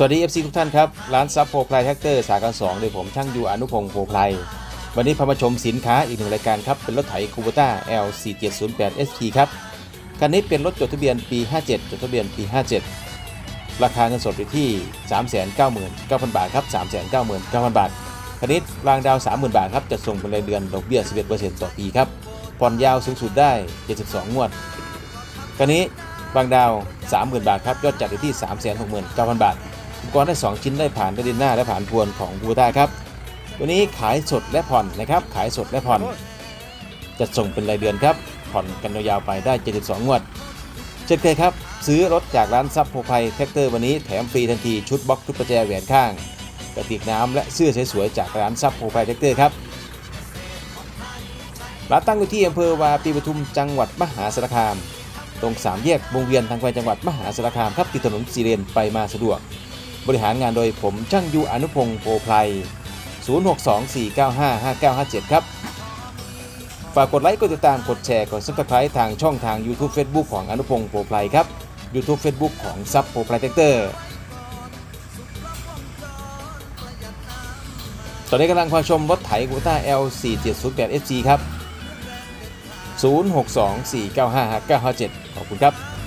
สวัสดี FC ทุกท่านครับ ร้านซับโพพลายแท็กเตอร์สาขา2โดยผมช่างยูอนุพงศ์โพพลายวันนี้พามาชมสินค้าอีกหนึ่งรายการครับ เป็นรถไถคูบูต้า L4708 ST ครับคันนี้เป็นรถจดทะเบียนปี 57 จดทะเบียนปี 57 ราคาเงินสดอยู่ที่ 399,000 บาทครับ 399,000 บาทคันนี้รางดาว 30,000 บาทครับจะส่งเป็นรายเดือนดอกเบี้ย 11%ต่อปีครับผ่อนยาวสูงสุดได้ 72 งวดคันนี้บางดาว 30,000 บาทครับยอดจัดอยู่ที่ 369,000 บาท อุปกรณ์ได้ 2 ชิ้นได้ผ่านได้ดินหน้าและผ่านพวนของบูต้าครับวันนี้ขายสดและผ่อนนะครับ ขายสดและผ่อน จะส่งเป็นรายเดือนครับ ผ่อนกันยาวไปได้ 72 งวด เช่นเคยครับ ซื้อรถจากร้านซับโพไพแท็กเตอร์วันนี้แถมฟรีทันทีชุดบล็อกชุดประแจแหวนข้างกระติกน้ำและเสื้อสวยๆจากร้านซับโพไพแท็กเตอร์ครับร้านตั้งอยู่ที่อำเภอวาปีปทุมจังหวัดมหาสารคาม ตรงสามแยกวงเวียนทางไปจังหวัดมหาสารคามครับติดถนนสีเลนไปมาสะดวก บริหารงานโดยผมช่างยูอนุพงศ์โพไพร0624955957 ครับ ฝากกดไลค์กดติดตามกดแชร์กด subscribe ทางช่องทาง YouTube Facebook ของอนุพงศ์โพไพรครับ YouTube Facebook ของซับโพไพรแท็กเตอร์ตอนนี้กำลังพาชมรถไถกูต้า L4708 SG ครับ 0624955957 ขอบคุณครับ